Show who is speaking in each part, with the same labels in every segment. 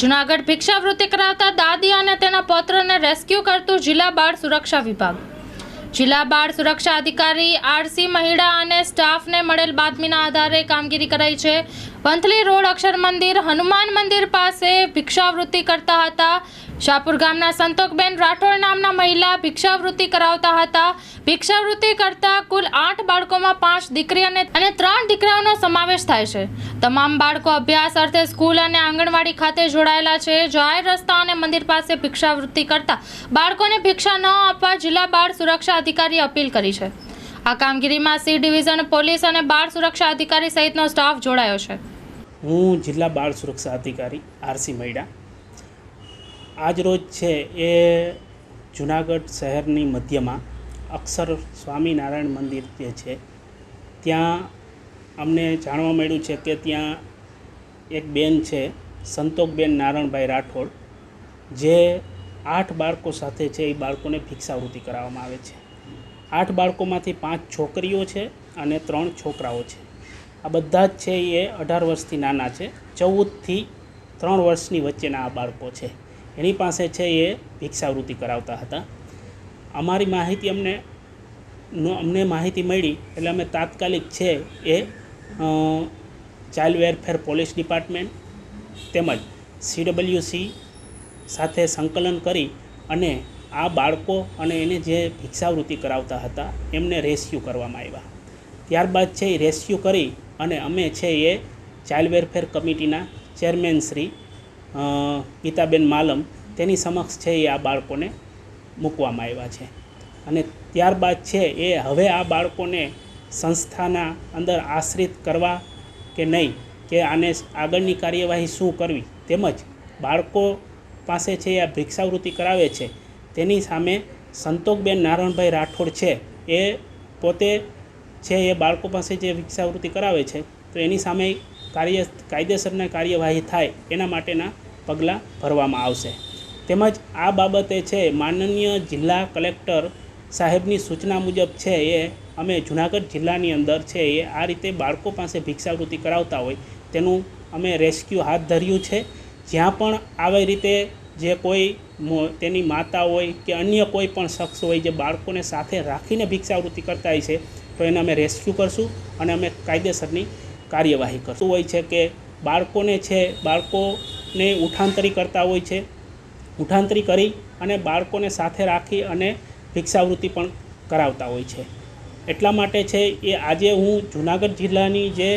Speaker 1: જુનાગઢ ભિક્ષાવૃત્તિ કરાવતા દાદી અને તેના પૌત્રને રેસ્ક્યુ કરતું જિલ્લા બાળ સુરક્ષા વિભાગ. જિલ્લા બાળ સુરક્ષા અધિકારી આરસી મહિડા અને સ્ટાફને મળેલ બાતમીના આધારે કામગીરી કરાઈ છે. વંથલી રોડ અક્ષર મંદિર, હનુમાન મંદિર પાસે ભિક્ષાવૃત્તિ કરતા હતા. શાહપુર ગામના સંતોકબેન રાઠોડ નામના મહિલા ભિક્ષાવૃત્તિ કરાવતા હતા. ભિક્ષાવૃત્તિ કરતા કુલ આઠ બાળકોમાં પાંચ દીકરી અને અને ત્રણ દીકરાઓનો સમાવેશ થાય છે. તમામ બાળકો અભ્યાસ અર્થે સ્કૂલ અને આંગણવાડી ખાતે જોડાયેલા છે. જાહેર રસ્તા અને મંદિર પાસે ભિક્ષાવૃત્તિ કરતા બાળકોને ભિક્ષા ન આપવા જિલ્લા બાળ સુરક્ષા અધિકારીએ અપીલ કરી છે. આ કામગીરીમાં સી ડિવિઝન પોલીસ અને બાળ સુરક્ષા અધિકારી સહિતનો સ્ટાફ જોડાયો છે.
Speaker 2: હું જિલ્લા બાળ સુરક્ષા અધિકારી આરસી મૈડા. આજ રોજ છે એ જુનાગઢ શહેરની મધ્યમાં અક્ષર સ્વામિનારાયણ મંદિર જે છે, ત્યાં અમને જાણવા મળ્યું છે કે ત્યાં એક બેન છે સંતોકબેન નારણભાઈ રાઠોડ, જે આઠ બાળકો સાથે છે, એ બાળકોને ભિક્ષાવૃત્તિ કરાવવામાં આવે છે. આઠ બાળકોમાંથી પાંચ છોકરીઓ છે અને ત્રણ છોકરાઓ છે. આ બધા જ છે એ અઢાર વર્ષથી નાના છે. ચૌદથી ત્રણ વર્ષની વચ્ચેના આ બાળકો છે. એની પાસે છે એ ભિક્ષાવૃત્તિ કરાવતા હતા. અમારી માહિતી અમને અમને માહિતી મળી એટલે અમે તાત્કાલિક છે એ ચાઇલ્ડ વેરફેર પોલીસ ડિપાર્ટમેન્ટ તેમજ સીડબલ્યુસી સાથે સંકલન કરી અને આ બાળકો અને એને જે ભિક્ષાવૃત્તિ કરાવતા હતા એમને રેસ્ક્યુ કરવામાં આવ્યા. ત્યારબાદ છે એ રેસ્ક્યુ કરી અને અમે છે એ ચાઇલ્ડ વેરફેર કમિટીના ચેરમેન શ્રી ગીતાબેન માલમ. તેની સમક્ષ છે એ આ બાળકોને મૂકવામાં આવ્યા છે. અને ત્યારબાદ છે એ હવે આ બાળકોને સંસ્થાના અંદર આશ્રિત કરવા કે નહીં, કે આને આગળની કાર્યવાહી શું કરવી, તેમજ બાળકો પાસે છે આ ભિક્ષાવૃત્તિ કરાવે છે, તેની સામે સંતોકબેન નારણભાઈ રાઠોડ છે એ પોતે છે એ બાળકો પાસે જે ભિક્ષાવૃત્તિ કરાવે છે, તો એની સામે કાર્ય, કાયદેસરના કાર્યવાહી થાય એના માટેના પગલાં ભરવામાં આવશે. તેમજ આ બાબતે છે, માનનીય જિલ્લા કલેક્ટર સાહેબની સૂચના મુજબ છે એ, અમે જુનાગઢ જિલ્લાની અંદર છે એ આ રીતે બાળકો પાસે ભિક્ષાવૃત્તિ કરાવતા હોય તેનું અમે રેસ્ક્યુ હાથ ધર્યું છે. જ્યાં પણ આવી રીતે જે કોઈ તેની માતા હોય કે અન્ય કોઈ પણ શખ્સ હોય જે બાળકોને સાથે રાખીને ભિક્ષાવૃત્તિ કરતા હોય છે તો એને અમે રેસ્ક્યુ કરશું અને અમે કાયદેસરની કાર્યવાહી કરશું. હોય છે કે બાળકોને છે, બાળકોને ઉઠાંતરી કરતા હોય છે, ઉઠાંતરી કરી અને બાળકોને સાથે રાખી અને ભિક્ષાવૃત્તિ પણ કરાવતા હોય છે. એટલા માટે છે એ આજે હું જુનાગઢ જિલ્લાની જે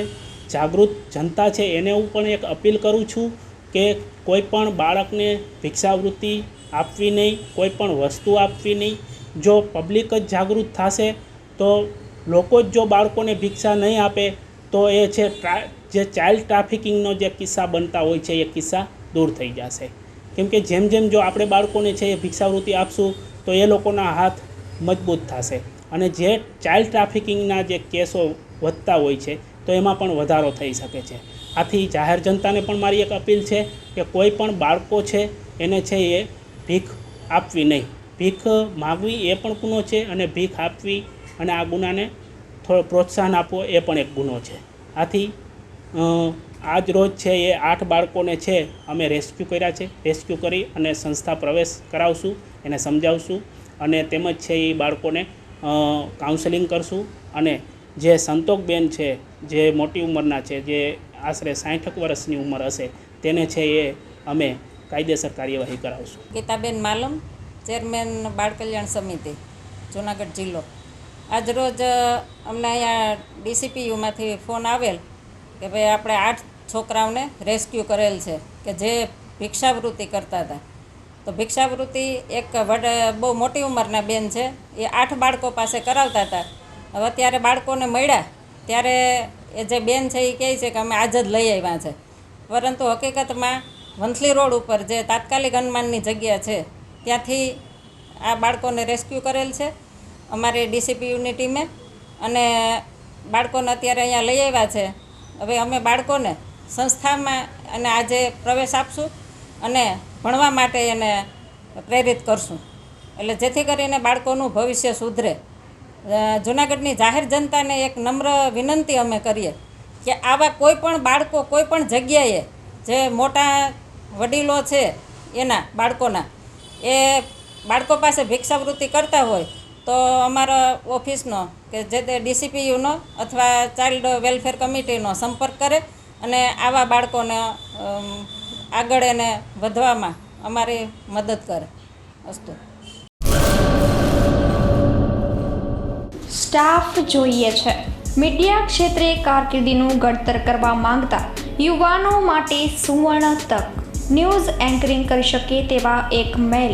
Speaker 2: જાગૃત જનતા છે એને હું પણ એક અપીલ કરું છું કે કોઈ પણ બાળકને ભિક્ષાવૃત્તિ આપવી નહીં, કોઈ પણ વસ્તુ આપવી નહીં. જો પબ્લિક જ જાગૃત થશે તો લોકો જ જો બાળકોને ભિક્ષા નહીં આપે, તો એ છે જે ચાઇલ્ડ ટ્રાફિકિંગનો જે કિસ્સા બનતા હોય છે, એ કિસ્સા દૂર થઈ જશે. કેમ કે જેમ જેમ જો આપણે બાળકોને છે એ ભિક્ષાવૃત્તિ આપશું, તો એ લોકોના હાથ મજબૂત થશે. અને જે ચાઇલ્ડ ટ્રાફિકિંગના જે કેસો વધતા હોય છે, તો એમાં પણ વધારો થઈ શકે છે. આથી જાહેર જનતાને પણ મારી એક અપીલ છે કે કોઈ પણ બાળકો છે, એને છે એ ભીખ આપવી નહીં. ભીખ માગવી એ પણ ગુનો છે અને ભીખ આપવી અને આ ગુનાને થોડો પ્રોત્સાહન આપવો એ પણ એક ગુનો છે. આથી આજ રોજ છે એ આઠ બાળકોને છે અમે રેસ્ક્યુ કર્યા છે. રેસ્ક્યુ કરી અને સંસ્થા પ્રવેશ કરાવશું, એને સમજાવશું અને તેમજ છે એ બાળકોને કાઉન્સેલિંગ કરશું અને જે સંતોકબેન છે, જે મોટી ઉંમરના છે, જે આશરે સાઠક વર્ષની ઉંમર હશે, તેને છે એ અમે કાયદેસર કાર્યવાહી કરાવશું.
Speaker 3: ગીતાબેન માલમ, ચેરમેન બાળ કલ્યાણ સમિતિ, જુનાગઢ જિલ્લો. આજરોજ અમને અહીંયા ડીસીપીયુમાંથી ફોન આવેલ કે ભાઈ આપણે આઠ છોકરાઓને રેસ્ક્યુ કરેલ છે કે જે ભિક્ષાવૃત્તિ કરતા હતા. તો ભિક્ષાવૃત્તિ એક વડ, બહુ મોટી ઉંમરના બેન છે, એ આઠ બાળકો પાસે કરાવતા હતા. હવે અત્યારે બાળકોને મળ્યા, ત્યારે એ જે બેન છે એ કહે છે કે અમે આજ જ લઈ આવ્યા છે. પરંતુ હકીકતમાં વંથલી રોડ ઉપર જે તાત્કાલિક હનુમાનની જગ્યા છે, ત્યાંથી આ બાળકોને રેસ્ક્યુ કરેલ છે. અમારી ડીસીપીયુની ટીમે અને બાળકોને અત્યારે અહીંયા લઈ આવ્યા છે. હવે અમે બાળકોને સંસ્થામાં અને આજે પ્રવેશ આપશું અને ભણવા માટે એને પ્રેરિત કરશું. એટલે જેથી કરીને બાળકોનું ભવિષ્ય સુધરે. જૂનાગઢની જાહેર જનતાને એક નમ્ર વિનંતી અમે કરીએ કે આવા કોઈ પણ બાળકો, કોઈ પણ જગ્યાએ જે મોટા વડીલો છે એના બાળકોના, એ બાળકો પાસે ભિક્ષાવૃત્તિ કરતા હોય તો અમારા ઓફિસનો કે જે તે ડીસીપીયુનો અથવા ચાઇલ્ડ વેલફેર કમિટીનો સંપર્ક કરે અને આવા બાળકોને આગળ એને વધવામાં અમારી મદદ કરે. અસ્તુ
Speaker 4: સ્ટાફ જોઈએ છે. મીડિયા ક્ષેત્રે કારકિર્દીનું ઘડતર કરવા માંગતા યુવાનો માટે સુવર્ણ તક. ન્યૂઝ એન્કરિંગ કરી શકે તેવા એક મેલ.